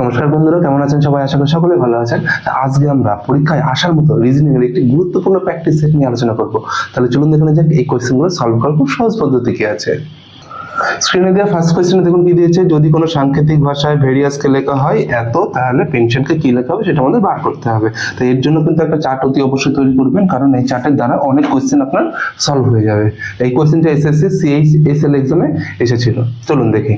নমস্কার বন্ধুরা, কেমন আছেন সবাই? আশা করি সকলে ভালো আছেন। আজকে আমরা পরীক্ষায় আসার মতো রিজনিং এর একটি গুরুত্বপূর্ণ প্র্যাকটিস সেট নিয়ে আলোচনা করব। তাহলে চলুন দেখে নেওয়া যাক, এই কোয়েশ্চেনগুলো সলভ করার খুব সহজ পদ্ধতি কি আছে। স্ক্রিনে দেওয়া ফার্স্ট কোয়েশ্চেনে দেখুন কি দিয়েছে, যদি কোনো সাংকেতিক ভাষায় ভেরিয়াসকে লেখা হয় এত, তাহলে পেনশনকে কি লেখা হবে সেটা আমাদের বার করতে হবে। তো এর জন্য কিন্তু একটা চার্ট অতি অবশ্যই তৈরি করবেন, কারণ এই চার্টের দ্বারা অনেক কোয়েশ্চেন আপনার সলভ হয়ে যাবে। এই কোয়েশ্চেনটা এসএসসি সিএইচ এসএল এক্সামে এসেছিল। চলুন দেখি।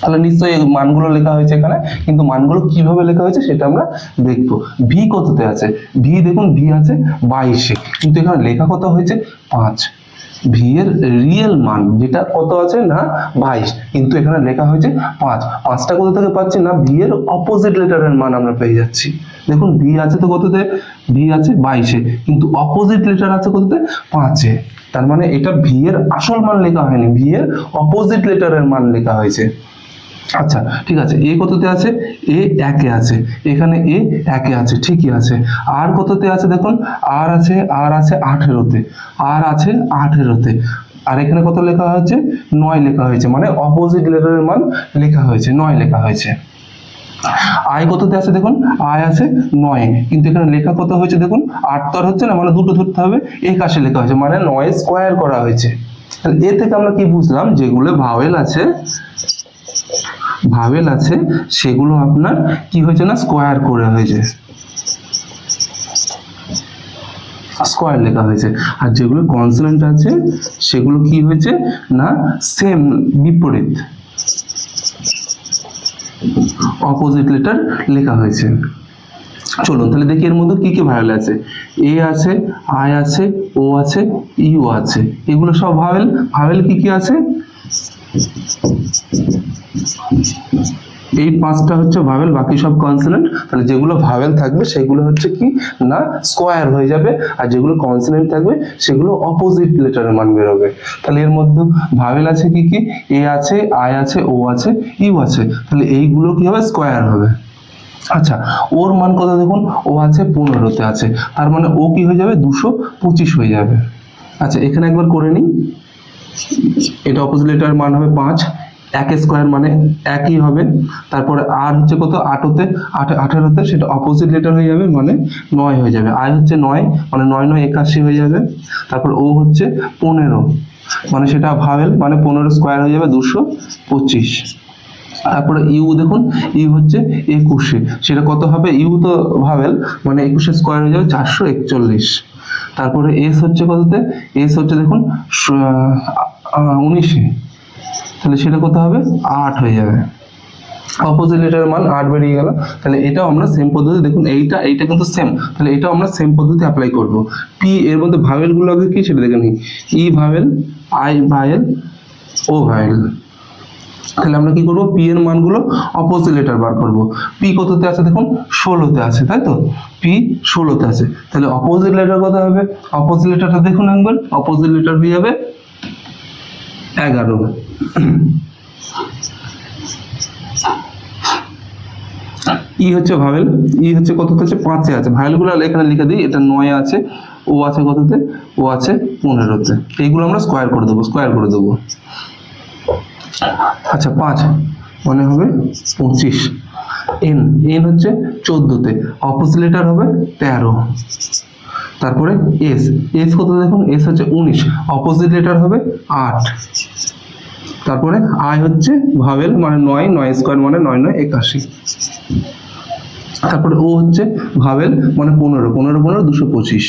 তাহলে নিশ্চয়ই এই মানগুলো লেখা হয়েছে এখানে, কিন্তু মানগুলো কীভাবে লেখা হয়েছে সেটা আমরা দেখব। ভি কততে আছে? ভি দেখুন ভি আছে বাইশে, কিন্তু এখানে লেখা কত হয়েছে? পাঁচ। ভি এর রিয়েল মান, যেটা কত আছে না বাইশ, কিন্তু এখানে লেখা হয়েছে পাঁচ। পাঁচটা কোথা থেকে পাচ্ছি না? ভি এর অপোজিট লেটারের মান আমরা পেয়ে যাচ্ছি। দেখুন ভি আছে তো কততে? ভি আছে বাইশে, কিন্তু অপোজিট লেটার আছে কততে? পাঁচে। তার মানে এটা ভি এর আসল মান লেখা হয়নি ভি এর অপোজিট লেটারের মান লেখা হয়েছে। আচ্ছা ঠিক আছে এ কততে আছে? এ একে আছে, এখানে এ একে আছে, ঠিকই আছে। আর কততে আছে দেখুন? আর আছে আর আছে আঠেরোতে আর আছে আঠেরোতে। আর এখানে কত লেখা হয়েছে? নয় লেখা হয়েছে মানে অপোজিট লেটারের মান লেখা হয়েছে, নয় লেখা হয়েছে। আয় কততে আছে দেখুন? আয় আছে নয়, কিন্তু এখানে লেখা কত হয়েছে দেখুন? আট তো হচ্ছে না মানে দুটো ধরতে হবে একাশে লেখা হয়েছে মানে নয় স্কোয়ার করা হয়েছে। এ থেকে আমরা কি বুঝলাম? যেগুলো ভাওয়েল আছে ভাবেল আছে, সেগুলো আপনার কি হয়েছে না স্কোয়ার করে হয়েছে। স্কোয়ার লেখা হয়েছে। আর যেগুলো কনসোনেন্ট আছে, সেগুলো কি হয়েছে না সেম বিপরীত। অপোজিট লেটার লেখা হয়েছে। চলুন তাহলে দেখি এর মধ্যে কি কি ভাওয়েল আছে। এ আছে আই আছে ও আছে ইউ আছে। এগুলো সব ভাওয়েল ভাবেল কি কি আছে? এই পাঁচটা হচ্ছে ভাবেল, বাকি সব কনসোনেন্ট তাহলে যেগুলো ভাবেল থাকবে, সেগুলো হচ্ছে কি? না স্কোয়ার হয়ে যাবে। আর যেগুলো কনসোনেন্ট থাকবে, সেগুলো অপোজিট লেটারের মান বেরোবে তাহলে এর মধ্যে ভাবেল আছে কি কি? এ আছে, আই আছে, ও আছে, ইউ আছে। তাহলে এইগুলো কি হবে? স্কোয়ার হবে। আচ্ছা ওর মান কত দেখুন? ও আছে পনেরোতে আছে। তার মানে ও কি হয়ে যাবে? দুশো পঁচিশ হয়ে যাবে। আচ্ছা এখানে একবার করে নিই। এটা অপোজিট লেটার মান হবে পাঁচ এক স্কোয়ার মানে একই হবে। তারপরে আর হচ্ছে কত? আটোতে আট আঠেরোতে সেটা অপোজিট লেটার হয়ে যাবে মানে নয় হয়ে যাবে। আয় হচ্ছে নয় মানে নয় নয়, একাশি হয়ে যাবে। তারপর ও হচ্ছে পনেরো মানে সেটা ভাবেল মানে পনেরো স্কোয়ার হয়ে যাবে দুশো পঁচিশ। তারপরে ইউ দেখুন, ইউ হচ্ছে একুশে, সেটা কত হবে? ইউ তো ভাবেল মানে একুশে স্কোয়ার হয়ে যাবে চারশো একচল্লিশ। তারপরে এস হচ্ছে কততে? এস হচ্ছে দেখুন উনিশে। তাহলে সেটা কত হবে? আট হয়ে যাবে। অপোজিট লেটারের মান আট বেরিয়ে গেল। তাহলে এটাও আমরা সেম পদ্ধতি, দেখুন এইটা এইটা কিন্তু সেম তাহলে এটাও আমরা সেম পদ্ধতি অ্যাপ্লাই করব। পি এর মধ্যে ভাবেলগুলো আগে কি সেটা দেখে নিই। ই ভাবেল আই ভাইল ও ভাইল তাহলে আমরা কি করব? পি এর মানগুলো অপোজিট লেটার বার করব। পি কততে আছে দেখুন? ষোলোতে আছে, তাই তো? পি ষোলোতে আছে। তাহলে অপোজিট লেটার কত হবে? অপোজিট লেটারটা দেখুন একবার। অপোজিট লেটার হয়ে যাবে এগারো। ই হচ্ছে ভাবেল ই হচ্ছে কততে আছে? পাঁচে আছে। ভাইলগুলো এখানে লিখে দিই। এটা নয় আছে। ও আছে কততে? ও আছে পনেরোতে। এইগুলো আমরা স্কোয়ার করে দেবো স্কোয়ার করে দেবো। আচ্ছা পাঁচ। মানে হবে পঁচিশ। এন এন হচ্ছে চোদ্দোতে অপোজিট লেটার হবে তেরো। তারপরে এস এস কত দেখুন এস হচ্ছে উনিশ অপোজিট লেটার হবে আট। তারপরে আই হচ্ছে ভাবেল মানে নয় নয় স্কোয়ার মানে নয় নয় একাশি। তারপরে ও হচ্ছে ভাবেল মানে পনেরো পনেরো পনেরো, দুশো পঁচিশ।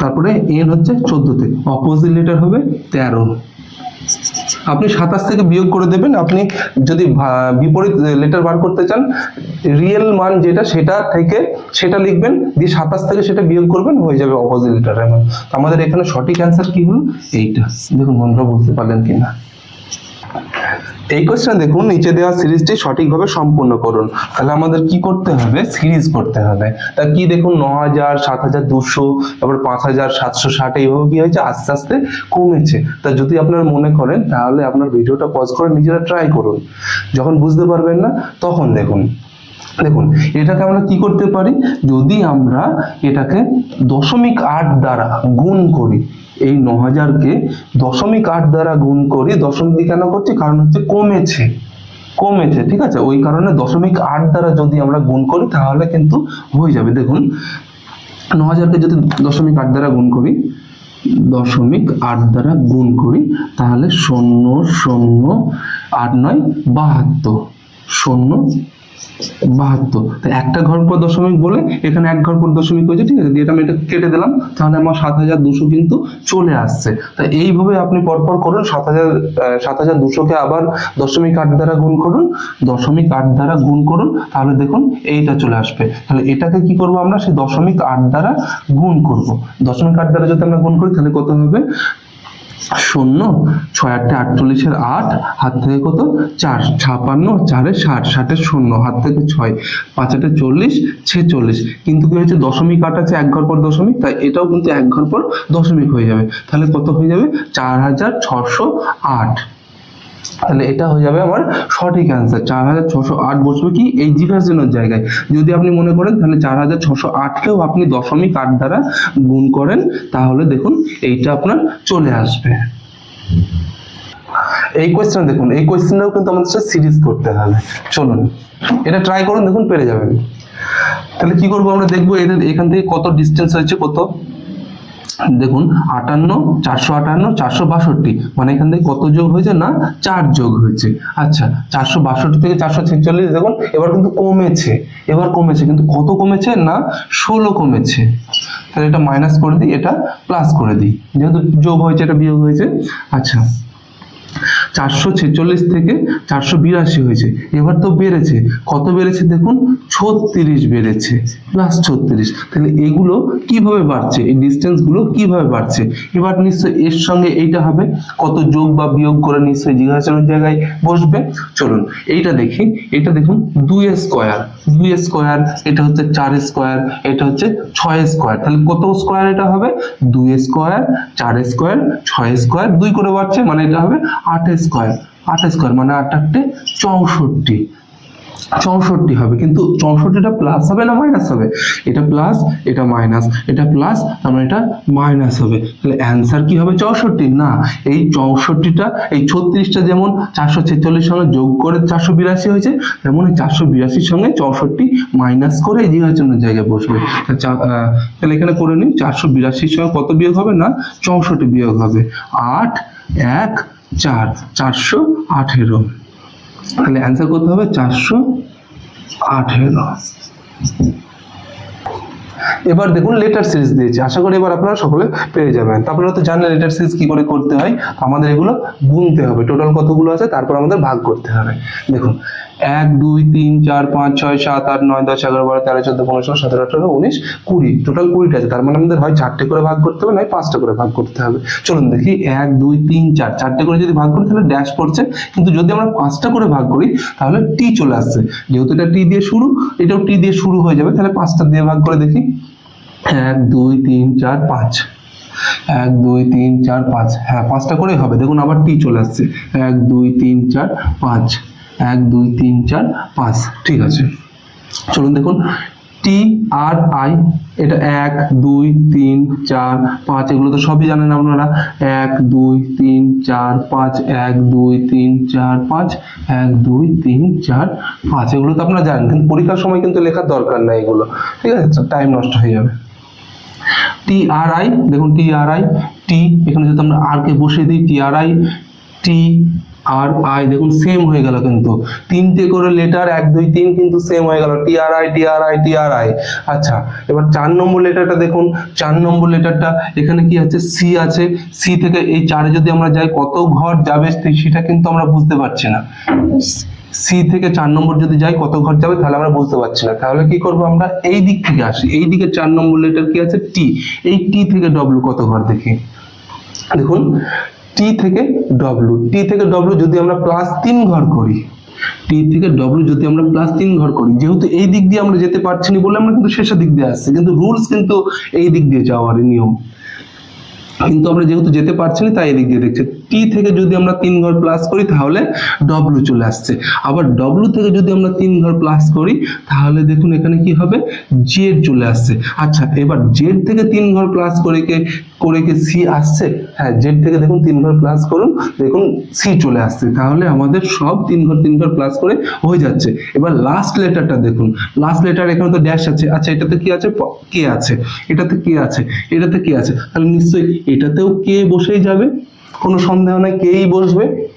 তারপরে এন হচ্ছে চোদ্দোতে অপোজিট লেটার হবে তেরো। আপনি সাতাশ থেকে বিয়োগ করে দেবেন। আপনি যদি বিপরীত লেটার বার করতে চান রিয়েল মান যেটা, সেটা থেকে সেটা লিখবেন, দিয়ে সাতাশ থেকে সেটা বিয়োগ করবেন, হয়ে যাবে অপোজিট লেটার আমাদের এখানে সঠিক অ্যান্সার কি হলো? এইটা। দেখুন বন্ধুরা, বুঝতে পারলেন কিনা? এই কোশ্চেন দেখুন, নিচে দেওয়া সিরিজটি সঠিকভাবে সম্পূর্ণ করুন। তাহলে আমাদের কি করতে হবে? সিরিজ করতে হবে। তা কি দেখুন ন হাজার সাত হাজার দুশো, তারপর পাঁচ হাজার সাতশো ষাট, এইভাবে কি হয়েছে? আস্তে আস্তে কমেছে। তা যদি আপনার মনে করেন, তাহলে আপনার ভিডিওটা পজ করে নিজেরা ট্রাই করুন। যখন বুঝতে পারবেন না, তখন দেখুন। দেখুন, এটাকে আমরা কি করতে পারি? যদি আমরা এটাকে দশমিক আট দ্বারা গুণ করি, এই ন হাজারকে দশমিক আট দ্বারা গুণ করি, দশমিক দিয়ে কেন করছি? কারণ হচ্ছে কমেছে কমেছে, ঠিক আছে? ওই কারণে দশমিক আট দ্বারা যদি আমরা গুণ করি, তাহলে কিন্তু হয়ে যাবে। দেখুন ন হাজারকে যদি দশমিক আট দ্বারা গুণ করি, দশমিক আট দ্বারা গুণ করি, তাহলে শূন্য শূন্য, আট নয়, বাহাত্তর, শূন্য বাহাত্তর। তো একটা ঘর পর দশমিক বলে এখানে এক ঘর পর দশমিক হয়েছে, ঠিক আছে? এটা আমি এটা কেটে দিলাম, তাহলে আমার সাত হাজার দুশো কিন্তু চলে আসছে। তা এইভাবে আপনি পরপর করুন, সাত হাজার সাত হাজার দুশোকে আবার দশমিক আট দ্বারা গুণ করুন, দশমিক আট দ্বারা গুণ করুন, তাহলে দেখুন এইটা চলে আসবে। তাহলে এটাকে কি করব আমরা? সেই দশমিক আট দ্বারা গুণ করব। দশমিক আট দ্বারা যদি আমরা গুণ করি, তাহলে কত হবে? শূন্য, ছয় আটটা আটচল্লিশের আট, হাত থেকে কত? চার, ছাপান্ন, চারে ষাট ষাটের শূন্য, হাত থেকে ছয়, পাঁচ আটে চল্লিশ, ছেচল্লিশ। কিন্তু কি হয়েছে? দশমিক আট আছে, এক ঘর পর দশমিক, তাই এটাও কিন্তু এক ঘর পর দশমিক হয়ে যাবে। তাহলে কত হয়ে যাবে? চার হাজার ছশো আট। তাহলে এটা হয়ে যাবে আমার সঠিক অ্যান্সার চার হাজার ছশো আট বসবে কি এই জিজ্ঞাসনের জায়গায়। যদি আপনি মনে করেন তাহলে চার হাজার ছশো আটকেও আপনি দশমিক আট দ্বারা গুণ করেন, তাহলে দেখুন এইটা আপনার চলে আসবে। এই কোয়েশ্চেন দেখুন, এই কোয়েশ্চেনটাও কিন্তু আমাদের সাথে সিরিজ করতে হবে। চলুন, এটা ট্রাই করুন, দেখুন পেরে যাবেন। তাহলে কি করব আমরা? দেখব এদের এখান থেকে কত ডিস্টেন্স হয়েছে, কত? দেখুন, আটান্ন, চারশো আটান্ন, চারশো বাষট্টি। মানে এখান থেকে কত যোগ হয়েছে না? চার যোগ হয়েছে। আচ্ছা চারশো বাষট্টি থেকে চারশো ছেচল্লিশ, দেখুন, এবার কিন্তু কমেছে। এবার কমেছে, কিন্তু কত কমেছে না? ষোলো কমেছে। তাহলে এটা মাইনাস করে দিই, এটা প্লাস করে দিই। যেহেতু যোগ হয়েছে, এটা বিয়োগ হয়েছে। আচ্ছা। চারশো ছেচল্লিশ থেকে চারশো বিরাশি হয়েছে। এবার তো বেড়েছে। কত বেড়েছে দেখুন? ছত্রিশ বেড়েছে। প্লাস ছত্রিশ। তাহলে এগুলো কীভাবে বাড়ছে? এই ডিস্টেন্সগুলো কীভাবে বাড়ছে? এবার নিশ্চয়ই এর সঙ্গে এইটা হবে। কত যোগ বা বিয়োগ করে নিশ্চয়ই জিজ্ঞাসার জায়গায় বসবে। চলুন, এইটা দেখি। এটা দেখুন, দুই স্কোয়ার দুই স্কোয়ার এটা হচ্ছে চার স্কোয়ার এটা হচ্ছে ছয় স্কোয়ার তাহলে কত স্কোয়ার এটা হবে? দুই স্কোয়ার চার স্কোয়ার ছয় স্কোয়ার দুই করে বাড়ছে মানে এটা হবে আট স্কোয়ার আট স্কোয়ার মানে আট আটটে চৌষট্টি। চৌষট্টি হবে, কিন্তু চৌষট্টিটা প্লাস হবে না মাইনাস হবে? এটা প্লাস এটা মাইনাস এটা প্লাস তার মানে এটা মাইনাস হবে। তাহলে অ্যান্সার কি হবে চৌষট্টি? না, এই চৌষট্টিটা, এই ছত্রিশটা যেমন চারশো ছেচল্লিশ সঙ্গে যোগ করে চারশো বিরাশি হয়েছে, তেমন এই চারশো বিরাশির সঙ্গে চৌষট্টি মাইনাস করে এই নির্বাচনের জায়গায় বসবে। তাহলে এখানে করে নিই, চারশো বিরাশির সঙ্গে কত বিয়োগ হবে? না, চৌষট্টি বিয়োগ হবে। আট, এক চার, চারশো আঠেরো। তাহলে অ্যান্সার করতে হবে চারশো আঠেরো। এবার দেখুন লেটার সিরিজ দিয়েছে। আশা করি এবার আপনারা সকলে পেয়ে যাবেন। তারপরে তো জানেন লেটার সিরিজ কি করে করতে হয়, আমাদের এগুলো গুনতে হবে। টোটাল কতগুলো আছে, তারপর আমাদের ভাগ করতে হবে। দেখুন এক, দুই, তিন, চার, পাঁচ, ছয়, সাত, আট, নয়, দশ, এগারো, বারো, তেরো, চোদ্দ, পনেরো, ষোলো, সতেরো, আঠারো, উনিশ, কুড়ি। টোটাল কুড়িটা আছে। তার মানে আমাদের হয় চারটে করে ভাগ করতে হবে, নয়, পাঁচটা করে ভাগ করতে হবে। চলুন দেখি। এক, দুই, তিন, চার। চারটে করে যদি ভাগ করি, তাহলে ড্যাশ পড়ছে। কিন্তু যদি আমরা পাঁচটা করে ভাগ করি, তাহলে টি চলে আসছে। যেহেতু এটা টি দিয়ে শুরু, এটাও টি দিয়ে শুরু হয়ে যাবে। তাহলে পাঁচটা দিয়ে ভাগ করে দেখি। এক, দুই, তিন, চার, পাঁচ। এক, দুই, তিন, চার, পাঁচ। হ্যাঁ পাঁচটা করে হবে। দেখুন আবার টি চলে আসছে। এক, দুই, তিন, চার, পাঁচ। এক, দুই, তিন, চার, পাঁচ। ঠিক আছে। চলুন দেখুন। টি আর আই এটা এক, দুই, তিন, চার, পাঁচ, এগুলো তো সবই জানেন আপনারা। এক, দুই, তিন, চার, পাঁচ, এক, দুই, তিন, চার, পাঁচ, এক, দুই, তিন, চার, পাঁচ। এগুলো তো আপনারা জানেন, কিন্তু পরীক্ষার সময় কিন্তু লেখার দরকার নাই এগুলো। ঠিক আছে টাইম নষ্ট হয়ে যাবে। টি আর আই দেখুন টি আর আই টি এখানে যদি আমরা আর কে বসিয়ে দিই T R I T R I, দেখুন সেম হয়ে গেল কিন্তু। তিনটে করে লেটার এক, দুই, তিন কিন্তু সেম হয়ে গেল। T R I T R I T R I আচ্ছা এবার চার নম্বর লেটারটা দেখুন। চার নম্বর লেটারটা এখানে কি আছে? সি আছে। সি থেকে এই চারে যদি আমরা যাই, কত ঘর যাবে সেটা কিন্তু আমরা বুঝতে পারছি না। সি থেকে চার নম্বর যদি যাই, কত ঘর যাবে, তাহলে আমরা বুঝতে পারছি না। তাহলে কি করব আমরা? এই দিক থেকে আসি। এই দিকে চার নম্বর লেটার কি আছে? টি এই টি থেকে ডব্লিউ কত ঘর দেখি? দেখুন টি থেকে ডব্লু টি থেকে ডব্লু যদি আমরা প্লাস তিন ঘর করি টি থেকে ডব্লু যদি আমরা প্লাস তিন ঘর করি, যেহেতু এই দিক দিয়ে আমরা যেতে পারছি না বলে আমরা কিন্তু শেষের দিক দিয়ে আসছি, কিন্তু রুলস কিন্তু এই দিক দিয়ে যাওয়ার নিয়ম। কিন্তু আমরা যেহেতু যেতে পারছি না, তাই এদিক দিয়ে দেখছি। টি থেকে যদি আমরা তিন ঘর প্লাস করি, তাহলে ডব্লু চলে আসছে। আবার ডব্লু থেকে যদি আমরা তিন ঘর প্লাস করি, তাহলে দেখুন এখানে কি হবে? জেড চলে আসছে। আচ্ছা এবার জেড থেকে তিন ঘর প্লাস করে কে, করে কি সি আসছে? হ্যাঁ জেড থেকে দেখুন তিন ঘর প্লাস করুন, দেখুন সি চলে আসছে। তাহলে আমাদের সব তিন ঘর তিন ঘর প্লাস করে হয়ে যাচ্ছে। এবার লাস্ট লেটারটা দেখুন। লাস্ট লেটার এখানে তো ড্যাশ আছে। আচ্ছা এটাতে কি আছে? কে আছে? এটাতে কে আছে? এটাতে কে আছে? তাহলে নিশ্চয়ই এটাতেও কে বসেই যাবে? কোনো সন্দেহ নাই কেই বসবে?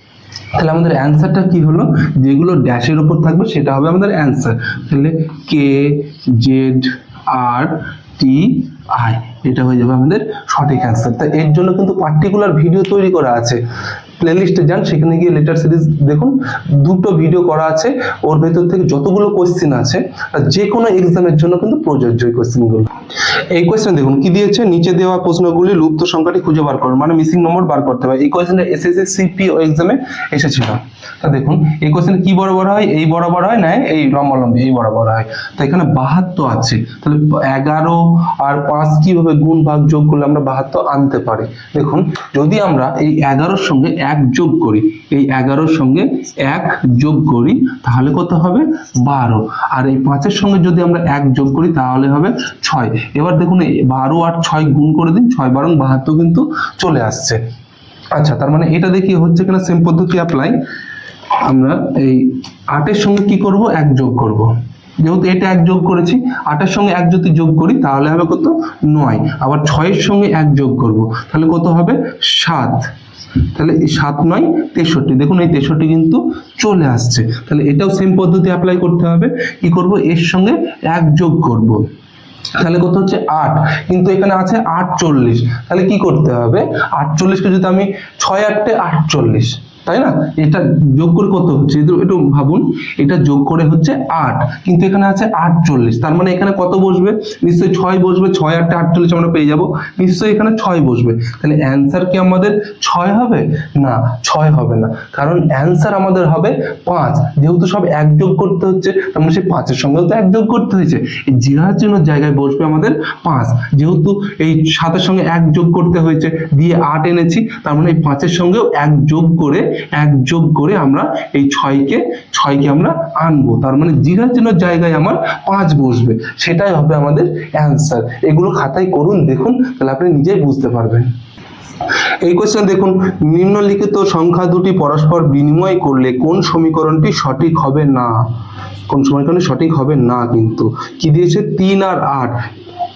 তাহলে আমাদের অ্যান্সারটা কি হলো? যেগুলো ড্যাশের উপর থাকবে সেটা হবে আমাদের অ্যান্সার। তাহলে কে, জেড, আর, টি, আই। এটা হয়ে যাবে আমাদের সঠিক অ্যান্সার তা এর জন্য কিন্তু পার্টিকুলার ভিডিও তৈরি করা আছে। প্লেলিস্টে যান, সেখানে গিয়ে লেটার সিরিজ দেখুন। দুটো ভিডিও করা আছে। ওর ভেতর থেকে যতগুলো কোয়েশ্চেন আছে যে কোনো এক্সামের জন্য কিন্তু প্রযোজ্য এই কোয়েশ্চেনগুলো এই কোয়েশ্চেন দেখুন, কি দিয়েছে? নিচে দেওয়া প্রশ্নগুলি লুপ্ত সংখ্যাটি খুঁজে বার করুন মানে মিসিং নম্বর বার করতে হবে। এই কোয়েশ্চেনটা এসএসসি সিপি ও এক্সামে এসেছিল। তা দেখুন, এই কোয়েশ্চেন কি বরাবর হয়? এই বরাবর হয় না, এই লম্বালম্বি এই বরাবর হয়। তো এখানে বাহাত্তর আছে। তাহলে এগারো আর পাঁচ কীভাবে গুণ ভাগ যোগ করলে আমরা বাহাত্তর আনতে পারি। দেখুন, যদি আমরা এই এগারোর সঙ্গে এক যোগ করি, এই এগারোর সঙ্গে এক যোগ করি, তাহলে কত হবে? বারো। আর এই পাঁচের সঙ্গে যদি আমরা এক যোগ করি, তাহলে হবে ছয়। এবার দেখুন বারো আর ছয় গুণ করে দিন, ছয় বারং বাহাত্তর কিন্তু চলে আসছে। আচ্ছা তার মানে এটা দেখি হচ্ছে কিনা? সেম পদ্ধতি অ্যাপ্লাই আমরা এই আটের সঙ্গে কি করব? এক যোগ করব। যেহেতু এটা এক যোগ করেছি, আটের সঙ্গে এক যদি যোগ করি, তাহলে হবে কত? নয়। আবার ছয়ের সঙ্গে এক যোগ করব, তাহলে কত হবে? সাত। তাহলে সাত নয়, তেষট্টি। দেখুন, এই তেষট্টি কিন্তু চলে আসছে। তাহলে এটাও সেম পদ্ধতি অ্যাপ্লাই করতে হবে। কি করব? এর সঙ্গে এক যোগ করব। তাহলে কত হচ্ছে? আট। কিন্তু এখানে আছে আটচল্লিশ। তাহলে কি করতে হবে? আটচল্লিশকে যদি আমি ছয় আটটে আটচল্লিশ তাই না? এটা যোগ করে কত হচ্ছে? একটু ভাবুন, এটা যোগ করে হচ্ছে আট। কিন্তু এখানে আছে আটচল্লিশ। তার মানে এখানে কত বসবে? নিশ্চয়ই ছয় বসবে। ছয় আটটা আটচল্লিশ আমরা পেয়ে যাব। নিশ্চয়ই এখানে ছয় বসবে। তাহলে অ্যান্সার কি আমাদের ছয় হবে? না, ছয় হবে না। কারণ অ্যান্সার আমাদের হবে পাঁচ। যেহেতু সব এক যোগ করতে হচ্ছে, তার মানে সেই পাঁচের সঙ্গেও তো এক যোগ করতে হয়েছে। এই জিরার জন্য জায়গায় বসবে আমাদের পাঁচ। যেহেতু এই সাতের সঙ্গে এক যোগ করতে হয়েছে, দিয়ে আট এনেছি, তার মানে এই পাঁচের সঙ্গেও এক যোগ করে এক যোগ করে আমরা এই ছয়কে ছয়কে আমরা আনব। তার মানে জিরার জন্য জায়গায় আমার পাঁচ বসবে। সেটাই হবে আমাদের অ্যান্সার এগুলো খাতায় করুন, দেখুন, তাহলে আপনি নিজেই বুঝতে পারবেন। এই কোশ্চেন দেখুন, নিম্নলিখিত সংখ্যা দুটি পরস্পর বিনিময় করলে কোন সমীকরণটি সঠিক হবে না? কোন সমীকরণটি সঠিক হবে না কিন্তু। কি দিয়েছে? তিন আর আট।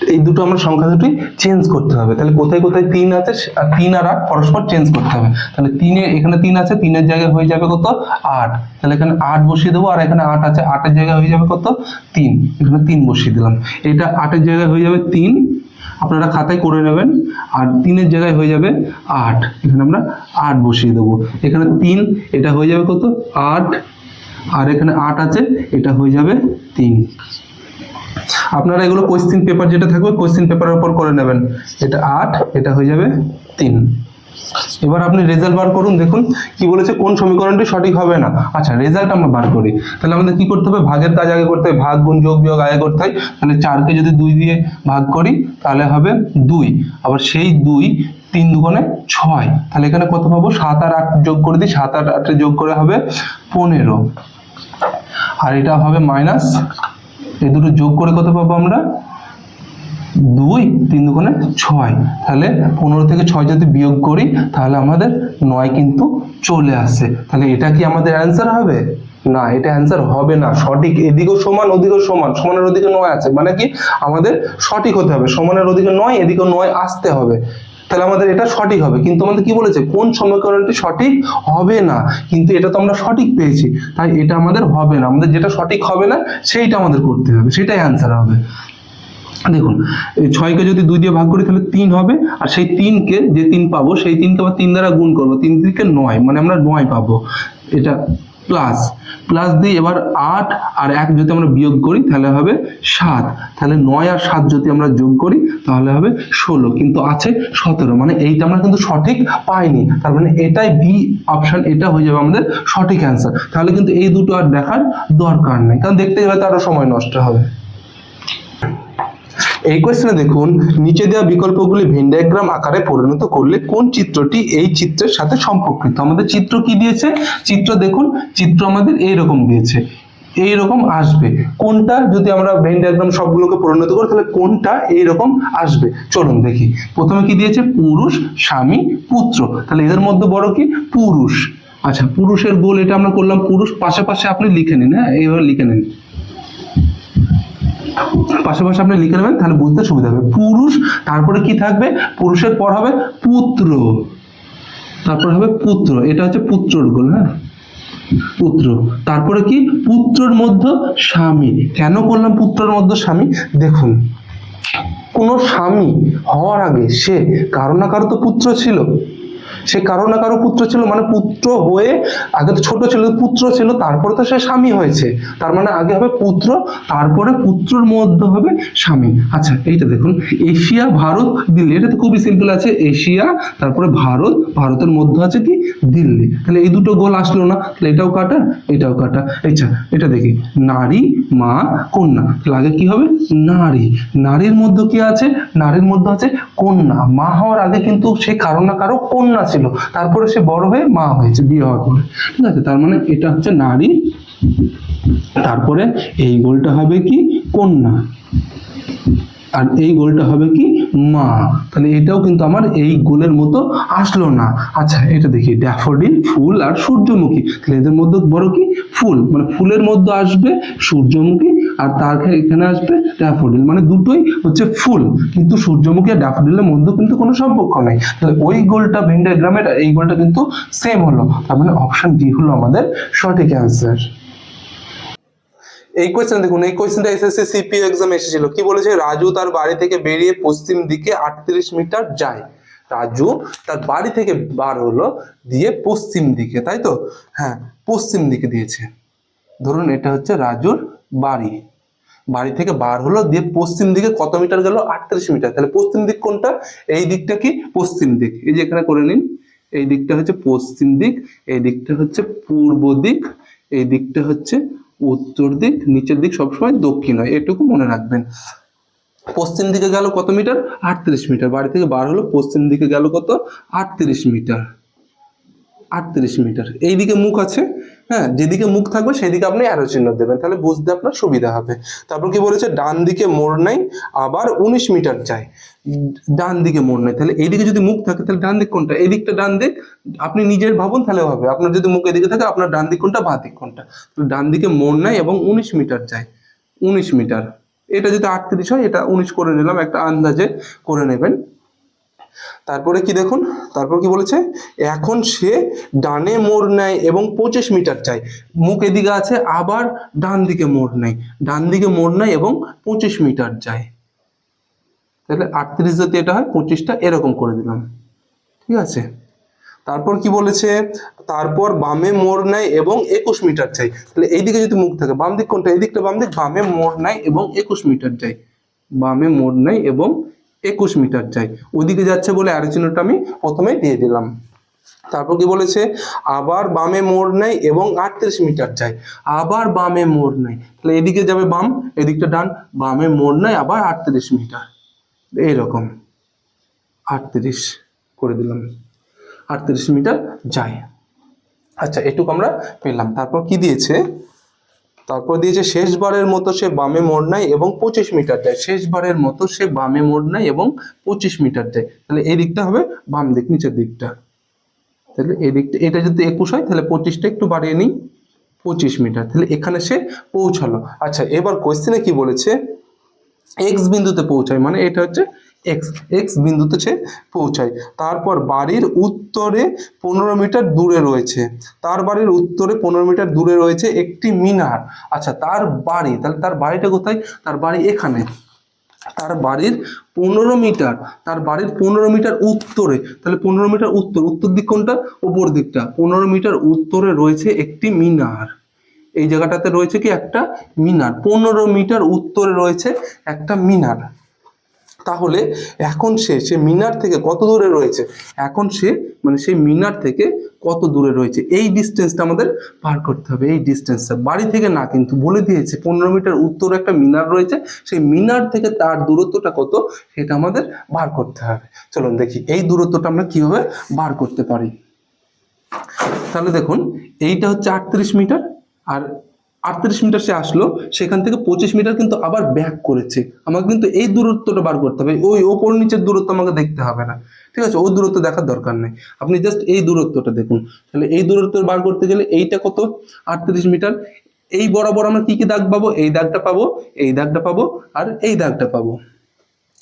এই দুটো আমরা সংখ্যা দুটি চেঞ্জ করতে হবে। তাহলে কোথায় কোথায় তিন আছে আর তিন আর আট পরস্পর চেঞ্জ করতে হবে। তাহলে তিনে এখানে তিন আছে, তিনের জায়গায় হয়ে যাবে কত? আট। তাহলে এখানে আট বসিয়ে দেবো, আর এখানে আট আছে, আটের জায়গায় হয়ে যাবে কত? তিন। এখানে তিন বসিয়ে দিলাম। এটা আটের জায়গায় হয়ে যাবে তিন। আপনারা খাতায় করে নেবেন। আর তিনের জায়গায় হয়ে যাবে আট। এখানে আমরা আট বসিয়ে দেবো। এখানে তিন, এটা হয়ে যাবে কত? আট। আর এখানে আট আছে, এটা হয়ে যাবে তিন। আপনারা এগুলো কোশ্চিন পেপার যেটা থাকবে কোশ্চিন পেপারের উপর করে নেবেন। এটা আট, এটা হয়ে যাবে তিন। এবার আপনি রেজাল্ট বার করুন, দেখুন কি বলেছে, কোন সমীকরণটি সঠিক হবে না। আচ্ছা রেজাল্ট আমরা বার করি। তাহলে আমাদের কি করতে হবে? ভাগের কাজ আগে করতে হবে, ভাগ, গুণ, যোগ, বিয়োগ আগে করতে হয়। তাহলে চারকে যদি দুই দিয়ে ভাগ করি, তাহলে হবে দুই। আবার সেই দুই তিন দুগুণে ছয়। তাহলে এখানে কত পাবো? সাত আর আট যোগ করে দিই, সাত আর আটে যোগ করে হবে পনেরো। আর এটা হবে মাইনাস এই দুটো যোগ করে কত পাবো আমরা? দুই, তিন দুগুণে ছয়। তাহলে পনেরো থেকে ছয় যদি বিয়োগ করি, তাহলে আমাদের নয় কিন্তু চলে আসে। তাহলে এটা কি আমাদের অ্যান্সার হবে? না, এটা অ্যান্সার হবে না। সঠিক, এদিকেও সমান, ওদিকেও সমান। সমানের ওদিকে নয় আছে। মানে কি? আমাদের সঠিক হতে হবে। সমানের ওদিকে নয়, এদিকেও নয় আসতে হবে। তাহলে আমাদের এটা সঠিক হবে। কিন্তু আমাদের কি বলেছে? কোন সমীকরণটি সঠিক হবে না? কিন্তু এটা তো আমরা সঠিক পেয়েছি। তাই এটা আমাদের হবে না। আমাদের যেটা সঠিক হবে না, সেইটা আমাদের করতে হবে। সেটাই অ্যান্সার হবে। দেখুন ছয়কে যদি দুই দিয়ে ভাগ করি, তাহলে তিন হবে। আর সেই তিনকে যে তিন পাবো, সেই তিনকে আবার তিন দ্বারা গুণ করব। তিন থেকে নয় মানে আমরা নয় পাবো। এটা প্লাস প্লাস দিয়ে এবার আট আর এক যদি আমরা বিয়োগ করি, তাহলে হবে সাত। তাহলে নয় আর সাত যদি আমরা যোগ করি, তাহলে হবে ষোলো। কিন্তু আছে সতেরো। মানে এইটা আমরা কিন্তু সঠিক পাইনি। তার মানে এটাই বি অপশান এটা হয়ে যাবে আমাদের সঠিক অ্যান্সার তাহলে কিন্তু এই দুটো আর দেখার দরকার নেই। কারণ দেখতে গেলে তো আরও সময় নষ্ট হবে। এই কোয়েশ্চেনে দেখুন, নিচে দেওয়া বিকল্পগুলি ভেন ডায়াগ্রাম আকারে পরিণত করলে কোন চিত্রটি এই চিত্রের সাথে সম্পর্কিত? আমাদের চিত্র কি দিয়েছে? চিত্র দেখুন, চিত্র আমাদের এই রকম দিয়েছে। এই রকম আসবে। কোনটা যদি আমরা ভেন ডায়াগ্রাম সবগুলোকে পরিণত করি, তাহলে কোনটা এই রকম আসবে? চলুন দেখি। প্রথমে কি দিয়েছে? পুরুষ, স্বামী, পুত্র। তাহলে এদের মধ্যে বড় কি? পুরুষ। আচ্ছা পুরুষের গোল এটা আমরা করলাম পুরুষ। পাশাপাশি আপনি লিখে নিন হ্যাঁ? এইভাবে লিখে নিন। পাশাপাশি আপনি লিখে নেবেন, তাহলে বুঝতে সুবিধা হবে। পুরুষ, তারপরে কি থাকবে? পুরুষের পর হবে পুত্র। তারপর হবে পুত্র। এটা হচ্ছে পুত্রর গোল হ্যাঁ? পুত্র। তারপরে কি? পুত্রর মধ্যে স্বামী। কেন করলাম পুত্রর মধ্যে স্বামী? দেখুন, কোনো স্বামী হওয়ার আগে সে কারও না কারও তো পুত্র ছিল। সে কারও না কারও পুত্র ছিল মানে পুত্র হয়ে আগে তো ছোট ছিল, পুত্র ছিল, তারপরে তো সে স্বামী হয়েছে। তার মানে আগে হবে পুত্র, তারপরে পুত্রর মধ্যে হবে স্বামী। আচ্ছা এইটা দেখুন, এশিয়া, ভারত, দিল্লি, এটা তো খুবই সিম্পল আছে, এশিয়া, তারপরে ভারত, ভারতের মধ্যে আছে কি? দিল্লি। তাহলে এই দুটো গোল আসলো না, তাহলে এটাও কাটা এটাও কাটা। আচ্ছা এটা দেখি, নারী, মা, কন্যা। তাহলে আগে কি হবে? নারী। নারীর মধ্যে কি আছে? নারীর মধ্যে আছে কন্যা। মা হওয়ার আগে কিন্তু সে কারও না কারও কন্যা ছিল। তারপরে সে বড় হয়ে মা হয়েছে, বিয়ে হওয়ার পরে। ঠিক আছে? তার মানে এটা হচ্ছে নারী। তারপরে এই গোলটা হবে কি? কন্যা। আর এই গোলটা হবে কি মা। তাহলে এটাও কিন্তু আমার এই গোলের মতো আসলো না। আচ্ছা এটা দেখি, ড্যাফোডিল, ফুল আর সূর্যমুখী। তাহলে এদের মধ্যে বড় কি? ফুল। মানে ফুলের মধ্যে আসবে সূর্যমুখী আর তার এখানে আসবে ড্যাফোডিল। মানে দুটোই হচ্ছে ফুল। কিন্তু সূর্যমুখী আর ড্যাফোডিলের মধ্যে কিন্তু কোনো সম্পর্ক নাই। তাহলে ওই গোলটা ভেন ডায়াগ্রামের এই গোলটা কিন্তু সেম হলো। তার মানে অপশন ডি হলো আমাদের সঠিক অ্যান্সার এই কোয়েশ্চেন দেখুন, এই কোয়েশ্চেনটা এসএসসি সিপিও এক্সামে এসেছিল। কি বলেছে? রাজু তার বাড়ি থেকে বেরিয়ে পশ্চিম দিকে আটত্রিশ মিটার যায়। রাজু তার বাড়ি থেকে বার হলো, দিয়ে পশ্চিম দিকে, তাই তো? হ্যাঁ পশ্চিম দিকে দিয়েছে। ধরুন এটা হচ্ছে রাজুর বাড়ি। বাড়ি থেকে বার হলো, দিয়ে পশ্চিম দিকে কত মিটার গেল? আটত্রিশ মিটার। তাহলে পশ্চিম দিক কোনটা? এই দিকটা কি? পশ্চিম দিক। এই যে এখানে করে নিন, এই দিকটা হচ্ছে পশ্চিম দিক, এই দিকটা হচ্ছে পূর্ব দিক, এই দিকটা হচ্ছে উত্তর দিক, নিচের দিক সবসময় দক্ষিণ হয়, এটুকু মনে রাখবেন। পশ্চিম দিকে গেল কত মিটার? আটত্রিশ মিটার। বাড়ি থেকে বার হলো, পশ্চিম দিকে গেল কত? আটত্রিশ মিটার। আটত্রিশ মিটার। এইদিকে মুখ আছে হ্যাঁ যেদিকে মুখ থাকবে সেদিকে আপনি অ্যারো চিহ্ন দেবেন, তাহলে বুঝতে আপনার সুবিধা হবে। তারপর কি বলেছে ডান দিকে মোড় নাই, আবার উনিশ মিটার যায়। ডান দিকে মোড় নাই, তাহলে এইদিকে যদি মুখ থাকে, তাহলে ডান দিক কোনটা? এদিকটা ডান দিক, আপনি নিজের ভাবুন, তাহলে হবে। আপনার যদি মুখ এদিকে থাকে, আপনার ডান দিক কোনটা, বা দিক কোনটা? ডান দিকে মোড় নাই এবং উনিশ মিটার যায়। উনিশ মিটার। এটা যদি আটত্রিশ হয়, এটা উনিশ করে নিলাম, একটা আন্দাজে করে নেবেন। তারপরে কি দেখুন? তারপর কি বলেছে? এখন সে ডানে মোড় নেয় এবং পঁচিশ মিটার যায় মুখ এদিকে আছে, আবার ডান দিকে মোড় নেয়। ডান দিকে মোড় নেয় এবং পঁচিশ মিটার যায় তাহলে আটত্রিশ যদি এটা হয়, পঁচিশটা এরকম করে দিলাম। ঠিক আছে? তারপর কি বলেছে? তারপর বামে মোড় নেয় এবং একুশ মিটার চাই তাহলে এইদিকে যদি মুখ থাকে, বাম দিক কোনটা? এই দিকটা বাম দিক, বামে মোড় নেয় এবং একুশ মিটার যায় বামে মোড় নেয় এবং একুশ মিটার যায় ওদিকে যাচ্ছে বলে আরেক চিহ্নটা আমি প্রথমেই দিয়ে দিলাম। তারপর কি বলেছে? আবার বামে মোড় নেয় এবং আটত্রিশ মিটার যায় আবার বামে মোড় নেয় তাহলে এদিকে যাবে বাম, এদিকটা ডান। বামে মোড় নেয় আবার আটত্রিশ মিটার। এইরকম। আটত্রিশ করে দিলাম। আটত্রিশ মিটার যায় আচ্ছা এটুকু আমরা পেলাম। তারপর কি দিয়েছে? তারপর দিয়েছে শেষবারের মতো সে বামে মোড় নেয় এবং পঁচিশ মিটার যায় শেষবারের মতো সে বামে মোড় নেয় এবং পঁচিশ মিটার যায় তাহলে এই দিকটা হবে বাম দিক, নিচের দিকটা। তাহলে এই দিকটা, এটা যদি একুশ হয়, তাহলে পঁচিশটা একটু বাড়িয়ে নিই। পঁচিশ মিটার, তাহলে এখানে সে পৌঁছালো। আচ্ছা এবার কোয়েশ্চেনে কি বলেছে? এক্স বিন্দুতে পৌঁছায় মানে এটা হচ্ছে এক্স এক্স বিন্দুতে সে পৌঁছায়। তারপর বাড়ির উত্তরে পনেরো মিটার দূরে রয়েছে। তার বাড়ির উত্তরে পনেরো মিটার দূরে রয়েছে একটি মিনার। আচ্ছা তার বাড়ি, তাহলে তার বাড়িটা কোথায়? তার বাড়ি এখানে। তার বাড়ির পনেরো মিটার, তার বাড়ির পনেরো মিটার উত্তরে। তাহলে পনেরো মিটার উত্তর উত্তর দিক কোনটা? ওপর দিকটা। পনেরো মিটার উত্তরে রয়েছে একটি মিনার। এই জায়গাটাতে রয়েছে কি একটা মিনার? পনেরো মিটার উত্তরে রয়েছে একটা মিনার। তাহলে এখন সে সে মিনার থেকে কত দূরে রয়েছে? এখন সে মানে সেই মিনার থেকে কত দূরে রয়েছে? এই ডিস্টেন্সটা আমাদের পার করতে হবে, এই ডিস্টেন্সটা বাড়ি থেকে না, কিন্তু বলে দিয়েছে, পনেরো মিটার উত্তর একটা মিনার রয়েছে, সেই মিনার থেকে তার দূরত্বটা কত সেটা আমাদের বার করতে হবে। চলুন দেখি, এই দূরত্বটা আমরা কীভাবে বার করতে পারি? তাহলে দেখুন, এইটা হচ্ছে আটত্রিশ মিটার, আর আটত্রিশ মিটার সে আসলো, সেখান থেকে পঁচিশ মিটার কিন্তু আবার ব্যাক করেছে। আমাকে কিন্তু এই দূরত্বটা বার করতে হবে। ওই ওপর নিচের দূরত্ব আমাকে দেখতে হবে না। ঠিক আছে? ওই দূরত্ব দেখার দরকার নেই। আপনি জাস্ট এই দূরত্বটা দেখুন। তাহলে এই দূরত্ব বার করতে গেলে এইটা কত? আটত্রিশ মিটার। এই বরাবর আমরা কি কি দাগ পাবো? এই দাগটা পাবো, এই দাগটা পাবো, আর এই দাগটা পাবো।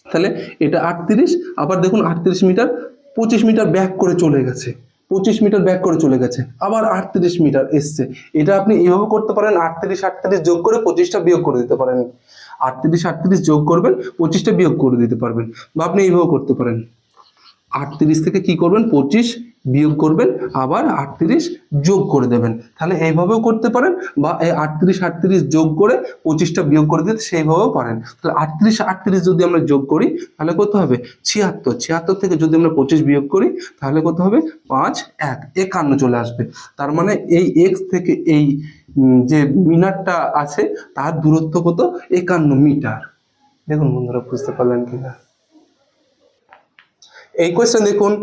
তাহলে এটা আটত্রিশ, আবার দেখুন আটত্রিশ মিটার, পঁচিশ মিটার ব্যাক করে চলে গেছে। পঁচিশ মিটার ব্যাক করে চলে গেছে, আবার আটত্রিশ মিটার এসছে। এটা আপনি এইভাবে করতে পারেন, আটত্রিশ আটত্রিশ যোগ করে পঁচিশটা বিয়োগ করে দিতে পারেন। আটত্রিশ আটত্রিশ যোগ করবেন, পঁচিশটা বিয়োগ করে দিতে পারবেন। বা আপনি এইভাবে করতে পারেন। আটত্রিশ থেকে কি করবেন? পঁচিশ বিয়োগ করবেন, আবার আটত্রিশ যোগ করে দেবেন। তাহলে এইভাবেও করতে পারেন বা এই আটত্রিশ আটত্রিশ যোগ করে পঁচিশটা বিয়োগ করে দিতে সেইভাবেও পারেন। তাহলে আটত্রিশ আটত্রিশ যদি আমরা যোগ করি, তাহলে কত হবে? ছিয়াত্তর। ছিয়াত্তর থেকে যদি আমরা পঁচিশ বিয়োগ করি, তাহলে কত হবে? পাঁচ, এক, একান্ন চলে আসবে। তার মানে এই এক্স থেকে এই যে মিনারটা আছে, তার দূরত্ব কত? একান্ন মিটার। দেখুন বন্ধুরা, বুঝতে পারলেন কিনা? এই কোয়েশ্চেন দেখুন,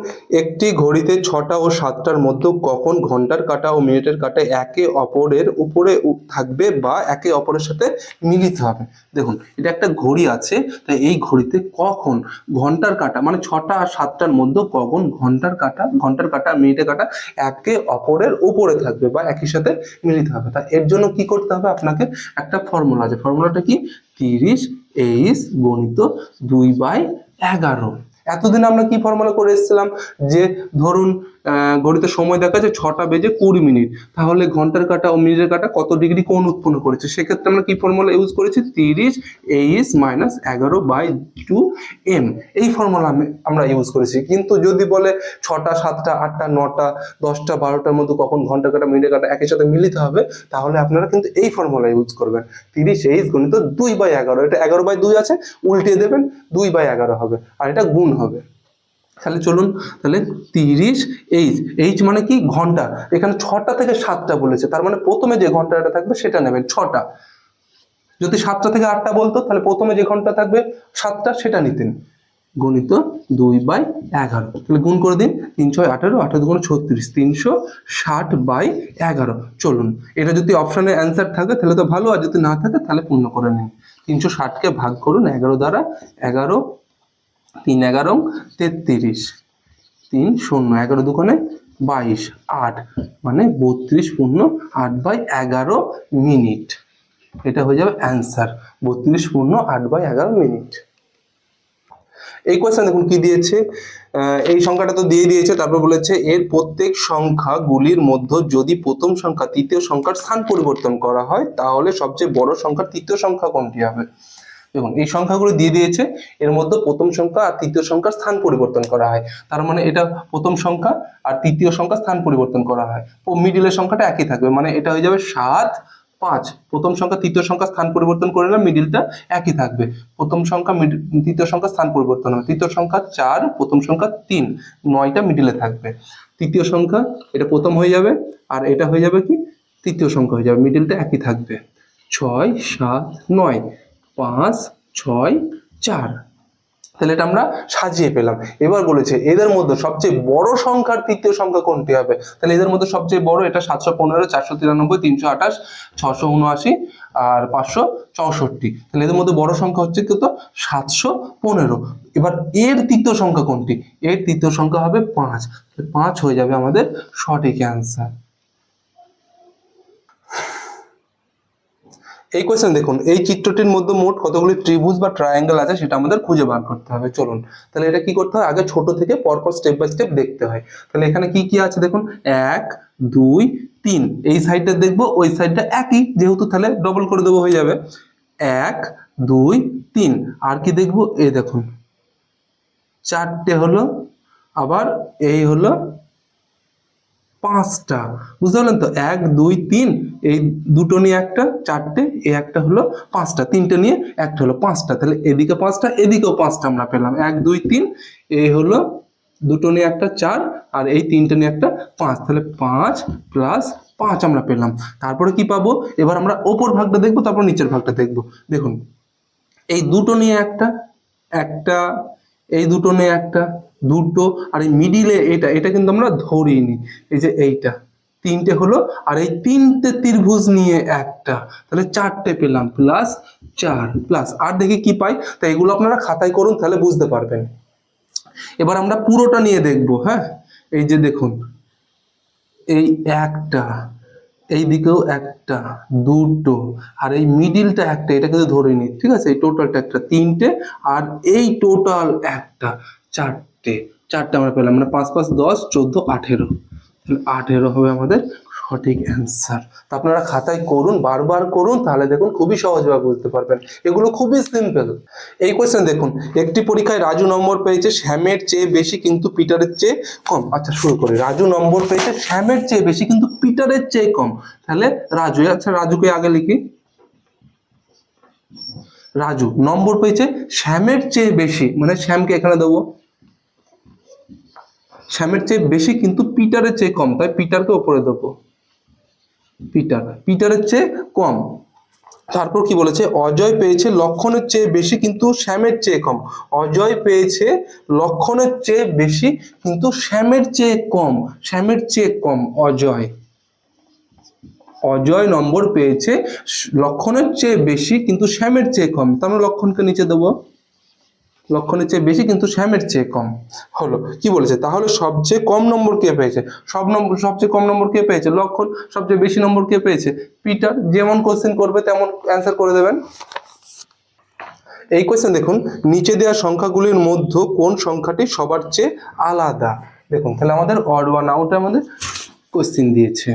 একটি ঘড়িতে ছটা ও সাতটার মধ্যে কখন ঘণ্টার কাটা ও মিনিটের কাটা একে অপরের উপরে থাকবে বা একে অপরের সাথে মিলিত হবে? দেখুন, এটা একটা ঘড়ি আছে তাই এই ঘড়িতে কখন ঘণ্টার কাটা মানে ছটা আর সাতটার মধ্যে কখন ঘণ্টার কাটা ঘণ্টার কাটা, মিনিটের কাঁটা একে অপরের উপরে থাকবে বা একই সাথে মিলিত হবে? তা এর জন্য কি করতে হবে আপনাকে? একটা ফর্মুলা আছে। ফর্মুলাটা কি? তিরিশ এইচ গণিত দুই বাই এগারো। এতদিন আমরা কি ফর্মুলা করে এসেছিলাম যে ধরুন ঘড়িতে সময় দেখা যাচ্ছে ছটা বেজে কুড়ি মিনিট। তাহলে ঘণ্টার কাটা ও মিনিটের কাটা কত ডিগ্রি কোণ উৎপন্ন করেছে? সেক্ষেত্রে আমরা কি ফর্মুলা ইউজ করেছি? তিরিশ এইচ মাইনাস এগারো বাই টু এম এই ফর্মুলা আমি, আমরা ইউজ করেছি। কিন্তু যদি বলে ছটা, সাতটা, আটটা, নটা, দশটা, বারোটার মধ্যে কখন ঘণ্টা কাটা, মিনিটের কাটা একই সাথে মিলিত হবে, তাহলে আপনারা কিন্তু এই ফর্মুলা ইউজ করবেন। তিরিশ এইচ গণিত দুই বাই এগারো। এটা এগারো বাই দুই আছে, উল্টিয়ে দেবেন, দুই বাই এগারো হবে। আর এটা গুণ হবে। তাহলে চলুন তাহলে তিরিশ এইচ এইচ মানে কি? ঘণ্টা। এখানে ছটা থেকে সাতটা বলেছে। তার মানে প্রথমে যে ঘন্টাটা থাকবে সেটা নেবেন, ছটা। যদি সাতটা থেকে আটটা বলতো, তাহলে প্রথমে যে ঘণ্টা থাকবে সাতটা, সেটা নিতেন। গণিত দুই বাই এগারো। তাহলে গুণ করে দিন, তিন ছয় আঠারো আঠারো গুণ ছত্রিশ, তিনশো ষাট বাই এগারো। চলুন, এটা যদি অপশানে অ্যান্সার থাকে, তাহলে তো ভালো, আর যদি না থাকে, তাহলে পূর্ণ করে নিন। তিনশো ষাটকে ভাগ করুন, এগারো দ্বারা এগারো তিন এগারো, তেত্রিশ। তিন শূন্য, এগারো দোকানে বাইশ, আট মানে বত্রিশ পূর্ণ আট বাই এগারো মিনিট। এটা হয়ে যাবে অ্যান্সার, বত্রিশ পূর্ণ আট বাই এগারো মিনিট। এই কোয়েশ্চেন দেখুন কি দিয়েছে? এই সংখ্যাটা তো দিয়ে দিয়েছে, তারপর বলেছে, এর প্রত্যেক সংখ্যাগুলির মধ্যে যদি প্রথম সংখ্যা, তৃতীয় সংখ্যার স্থান পরিবর্তন করা হয়, তাহলে সবচেয়ে বড় সংখ্যা তৃতীয় সংখ্যা কোনটি হবে? দেখুন, এই সংখ্যাগুলো দিয়ে দিয়েছে, এর মধ্যে প্রথম সংখ্যা আর তৃতীয় সংখ্যার স্থান পরিবর্তন করা হয়। তার মানে এটা প্রথম সংখ্যা আর তৃতীয় সংখ্যা স্থান পরিবর্তন করা হয়। ও মিডিলের সংখ্যাটা একই থাকবে মানে এটা হয়ে যাবে সাত, পাঁচ। প্রথম সংখ্যা, তৃতীয় সংখ্যা স্থান পরিবর্তন করে নিলাম মিডিলটা একই থাকবে। প্রথম সংখ্যা তৃতীয় সংখ্যা স্থান পরিবর্তন হবে। তৃতীয় সংখ্যা চার, প্রথম সংখ্যা তিন, নয়টা মিডিলে থাকবে। তৃতীয় সংখ্যা, এটা প্রথম হয়ে যাবে আর এটা হয়ে যাবে কি? তৃতীয় সংখ্যা হয়ে যাবে মিডিলটা একই থাকবে। ছয়, সাত, নয়। পাঁচ, ছয়, চার। তাহলে এটা আমরা সাজিয়ে পেলাম। এবার বলেছে, এদের মধ্যে সবচেয়ে বড় সংখ্যার তৃতীয় সংখ্যা কোনটি হবে? তাহলে এদের মধ্যে সবচেয়ে বড় এটা সাতশো পনেরো, চারশো তিরানব্বই, তিনশো আঠাশ, ছশো উনআশি আর পাঁচশো চৌষট্টি। তাহলে এদের মধ্যে বড় সংখ্যা হচ্ছে কত? সাতশো পনেরো। এবার এর তৃতীয় সংখ্যা কোনটি? এর তৃতীয় সংখ্যা হবে পাঁচ। পাঁচ হয়ে যাবে আমাদের সঠিক অ্যান্সার এই কোয়েশ্চেন দেখুন, এই চিত্রটির মধ্যে মোট কতগুলি ত্রিভুজ বা ট্রায়াঙ্গেল আছে সেটা আমাদের খুঁজে বার করতে হবে। চলুন, তাহলে এটা কি করতে হয়? আগে ছোট থেকে পরপর স্টেপ বাই স্টেপ দেখতে হয়। তাহলে এখানে কি কি আছে দেখুন? এক, দুই, তিন। এই সাইডটা দেখব, ওই সাইডটা একই, যেহেতু তাহলে ডবল করে দেবো হয়ে যাবে। এক, দুই, তিন। আর কি দেখব? এই দেখুন, চারটে হলো, আবার এই হলো পাঁচটা। বুঝতে পারলেন তো? এক, দুই, তিন, এই দুটো নিয়ে একটা, চারটে, এই একটা হলো পাঁচটা। তিনটে নিয়ে একটা হলো পাঁচটা। তাহলে এদিকে পাঁচটা, এদিকেও পাঁচটা আমরা পেলাম। এক, দুই, তিন, এই হলো দুটো নিয়ে একটা চার, আর এই তিনটে নিয়ে একটা পাঁচ। তাহলে পাঁচ প্লাস পাঁচ আমরা পেলাম। তারপরে কি পাবো? এবার আমরা ওপর ভাগটা দেখব, তারপর নিচের ভাগটা দেখব। দেখুন, এই দুটো নিয়ে একটা একটা, এই দুটো নিয়ে একটা দুটো আর এই মিডিলে এটা এটা কিন্তু আমরা ধরিনি। এই যে এইটা, তিনটে হলো আর এই তিনটে ত্রিভুজ নিয়ে একটা। তাহলে চারটে পেলাম প্লাস চার প্লাস আর দেখি কি পাই? তা এগুলো আপনারা খাতায় করুন, তাহলে বুঝতে পারবেন। এবার আমরা পুরোটা নিয়ে দেখব হ্যাঁ? এই যে দেখুন, এই একটা, এই দিকেও একটা, দুটো, আর এই মিডিলটা একটা, এটা কিন্তু ধরে নি ঠিক আছে? এই টোটালটা একটা, তিনটে, আর এই টোটাল একটা, চারটে। চারটে আমরা পেলাম মানে পাঁচ পাঁচ দশ চোদ্দ আঠেরো। তাহলে আঠেরো হবে আমাদের সঠিক অ্যান্সার তা আপনারা খাতায় করুন, বারবার করুন, তাহলে দেখুন খুবই সহজভাবে বুঝতে পারবেন। এগুলো খুবই সিম্পল এই কোয়েশ্চেন দেখুন, একটি পরীক্ষায় রাজু নম্বর পেয়েছে শ্যামের চেয়ে বেশি কিন্তু পিটারের চেয়ে কম। আচ্ছা শুরু করি। রাজু নম্বর পেয়েছে শ্যামের চেয়ে বেশি কিন্তু পিটারের চেয়ে কম। তাহলে রাজু আচ্ছা রাজুকে আগে লিখি। রাজু, নম্বর পেয়েছে শ্যামের চেয়ে বেশি মানে শ্যামকে এখানে দেবো। শ্যামের চেয়ে বেশি কিন্তু পিটারের চেয়ে কম। তাই পিটারকে ওপরে দেবো। পিটার, পিটারের চেয়ে কম। তারপর কি বলেছে? অজয় পেয়েছে লক্ষণের চেয়ে বেশি কিন্তু শ্যামের চেয়ে কম। অজয় পেয়েছে লক্ষণের চেয়ে বেশি কিন্তু শ্যামের চেয়ে কম। শ্যামের চেয়ে কম, অজয়। অজয় নম্বর পেয়েছে লক্ষণের চেয়ে বেশি কিন্তু শ্যামের চেয়ে কম। তার লক্ষণকে নিচে দেবো। লক্ষণের চেয়ে বেশি কিন্তু শ্যামের চেয়ে কম। হলো, কি বলেছে? তাহলে সবচেয়ে কম নম্বর কে পেয়েছে? সব নম্বর সবচেয়ে কম নম্বর কে পেয়েছে? লক্ষণ, সবচেয়ে বেশি নম্বর কে পেয়েছে? পিটার, যেমন কোশ্চেন করবে, তেমন অ্যান্সার করে দেবেন। এই কোয়েশ্চেন দেখুন, নিচে দেওয়া সংখ্যাগুলির মধ্যে কোন সংখ্যাটি সবার চেয়ে আলাদা? দেখুন, তাহলে আমাদের অড ওয়ান আউট আমাদের কোশ্চেন দিয়েছে।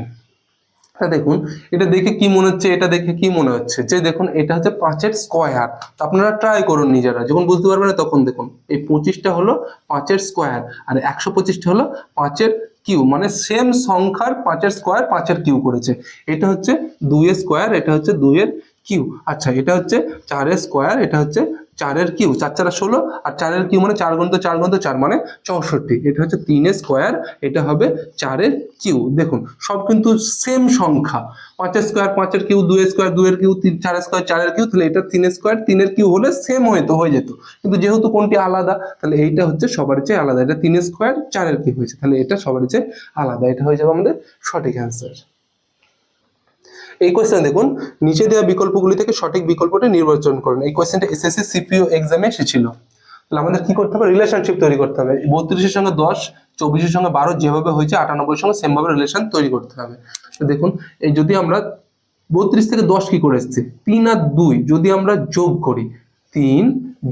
তা দেখুন, এটা দেখে কি মনে হচ্ছে, এটা দেখে কি মনে হচ্ছে? যে দেখুন, এটা হচ্ছে পাঁচের স্কোয়ার আপনারা ট্রাই করুন নিজেরা, যখন বুঝতে পারবেন না তখন দেখুন, এই পঁচিশটা হলো পাঁচের স্কোয়ার আর একশো পঁচিশটা হলো পাঁচের কিউ মানে সেম সংখ্যার পাঁচের স্কোয়ার পাঁচের কিউ করেছে। এটা হচ্ছে দুইয়ের স্কোয়ার এটা হচ্ছে দুইয়ের কিউ। আচ্ছা এটা হচ্ছে চারের স্কোয়ার এটা হচ্ছে চারের কিউ, চার চারা ষোলো আর চারের কিউ মানে চার গন্ত চার গন্ত চার মানে চৌষট্টি। এটা হচ্ছে তিনের স্কোয়ার এটা হবে চারের কিউ। দেখুন, সব কিন্তু সেম সংখ্যা। পাঁচের স্কোয়ার পাঁচের কিউ দুই স্কোয়ার দুয়ের কিউ, তিন, চারের স্কোয়ার চারের কিউ, তাহলে এটা তিনের স্কোয়ার তিনের কিউ হলে সেম হয়তো হয়ে যেত। কিন্তু যেহেতু কোনটি আলাদা, তাহলে এইটা হচ্ছে সবার চেয়ে আলাদা। এটা তিনের স্কোয়ার চারের কিউ হয়েছে, তাহলে এটা সবার চেয়ে আলাদা। এটা হয়ে যাবে আমাদের সঠিক অ্যান্সার এই কোয়েশ্চেন দেখুন, নিচে দেওয়া বিকল্পগুলি থেকে সঠিক বিকল্পটি নির্বাচন করুন। এই কোয়েশ্চেনটা এসএসসি সিপিও এক্সামে এসেছিল। তাহলে আমাদের কি করতে হবে? রিলেশনশিপ তৈরি করতে হবে। বত্রিশের সঙ্গে দশ, চব্বিশের সঙ্গে বারো যেভাবে হয়েছে আটানব্বইয়ের সঙ্গে সেমভাবে রিলেশন তৈরি করতে হবে। তো দেখুন, এই যদি আমরা বত্রিশ থেকে দশ কি করে এসেছি? তিন আর দুই যদি আমরা যোগ করি তিন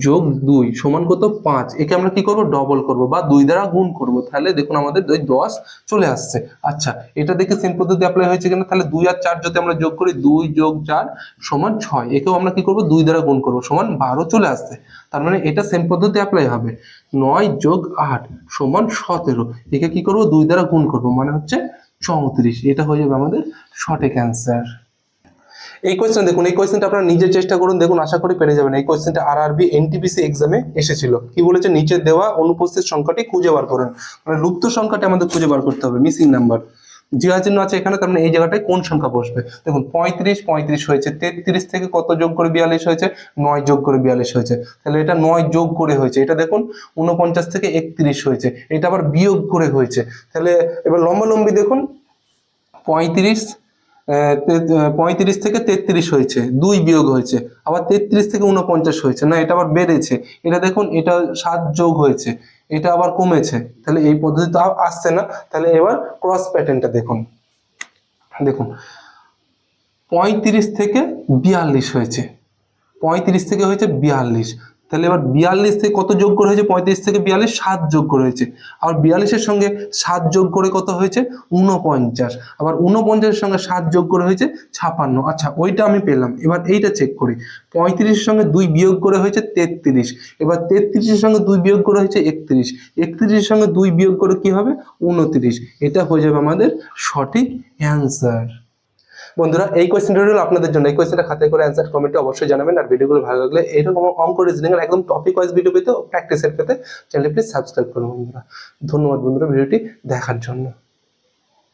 যোগ দুই সমান কত? পাঁচ। একে আমরা কি করব? ডবল করব বা দুই দ্বারা গুণ করব। তাহলে দেখুন আমাদের ওই দশ চলে আসছে। আচ্ছা এটা দেখে সেম পদ্ধতি অ্যাপ্লাই হয়েছে কিনা? তাহলে দুই আর চার যদি আমরা যোগ করি, দুই যোগ চার সমান ছয়। একেও আমরা কি করব? দুই দ্বারা গুণ করব, সমান বারো চলে আসছে। তার মানে এটা সেম পদ্ধতি অ্যাপ্লাই হবে। নয় যোগ আট সমান সতেরো। একে কি করব? দুই দ্বারা গুণ করব। মানে হচ্ছে চৌত্রিশ। এটা হয়ে যাবে আমাদের সঠিক অ্যান্সার এই কোয়েশ্চেন দেখুন, এই কোয়েশ্চেনটা আপনারা নিজের চেষ্টা করুন, দেখুন, আশা করি পেরে যাবেন। এই কোয়েশ্চেনটা আর আরবি এনটিপিসি এক্সামে এসেছিল। কি বলেছে? নিচে দেওয়া অনুপস্থিত সংখ্যাটি খুঁজে বার করুন। মানে লুপ্ত সংখ্যাটি আমাদের খুঁজে বার করতে হবে মিসিং নাম্বার জিরা চিহ্ন আছে এখানে, তার মানে এই জায়গাটায় কোন সংখ্যা বসবে? দেখুন, পঁয়ত্রিশ পঁয়ত্রিশ হয়েছে। তেত্রিশ থেকে কত যোগ করে বিয়াল্লিশ হয়েছে? নয় যোগ করে বিয়াল্লিশ হয়েছে। তাহলে এটা নয় যোগ করে হয়েছে। এটা দেখুন উনপঞ্চাশ থেকে একত্রিশ হয়েছে। এটা আবার বিয়োগ করে হয়েছে। তাহলে এবার লম্বালম্বি দেখুন, পঁয়ত্রিশ পঁয়ত্রিশ থেকে তেত্রিশ হয়েছে, দুই বিয়োগ হয়েছে, আবার তেত্রিশ থেকে উনপঞ্চাশ হয়েছে। না, এটা আবার বেড়েছে। এটা দেখুন, এটা সাত যোগ হয়েছে, এটা আবার কমেছে। তাহলে এই পদ্ধতি তো আসছে না। তাহলে এবার ক্রস প্যাটার্নটা দেখুন। দেখুন, পঁয়ত্রিশ থেকে বিয়াল্লিশ হয়েছে, পঁয়ত্রিশ থেকে হয়েছে বিয়াল্লিশ। তাহলে এবার বিয়াল্লিশ থেকে কত যোগ করে হয়েছে? পঁয়ত্রিশ থেকে বিয়াল্লিশ, সাত যোগ করে হয়েছে। আবার বিয়াল্লিশের সঙ্গে সাত যোগ করে কত হয়েছে? উনপঞ্চাশ আবার উনপঞ্চাশের সঙ্গে সাত যোগ করে হয়েছে ছাপান্ন। আচ্ছা ওইটা আমি পেলাম। এবার এইটা চেক করি। পঁয়ত্রিশের সঙ্গে দুই বিয়োগ করে হয়েছে তেত্রিশ। এবার তেত্রিশের সঙ্গে দুই বিয়োগ করে হয়েছে একত্রিশ। একত্রিশের সঙ্গে দুই বিয়োগ করে কি হবে? উনত্রিশ এটা হয়ে যাবে আমাদের সঠিক অ্যান্সার বন্ধুরা, এই কোয়েশ্চেনটা হলো আপনাদের জন্য। এই কোয়েশ্চেনটা খাতে করে অ্যান্সার কমেন্টে অবশ্যই জানাবেন আর ভিডিওগুলো ভালো লাগলে এরকম অঙ্ক রিজনিং এর একদম টপিক ওয়াইজ ভিডিও পেতে প্র্যাকটিসের পেতে চ্যানেলটি প্লিজ সাবস্ক্রাইব করুন বন্ধুরা। ধন্যবাদ বন্ধুরা ভিডিওটি দেখার জন্য।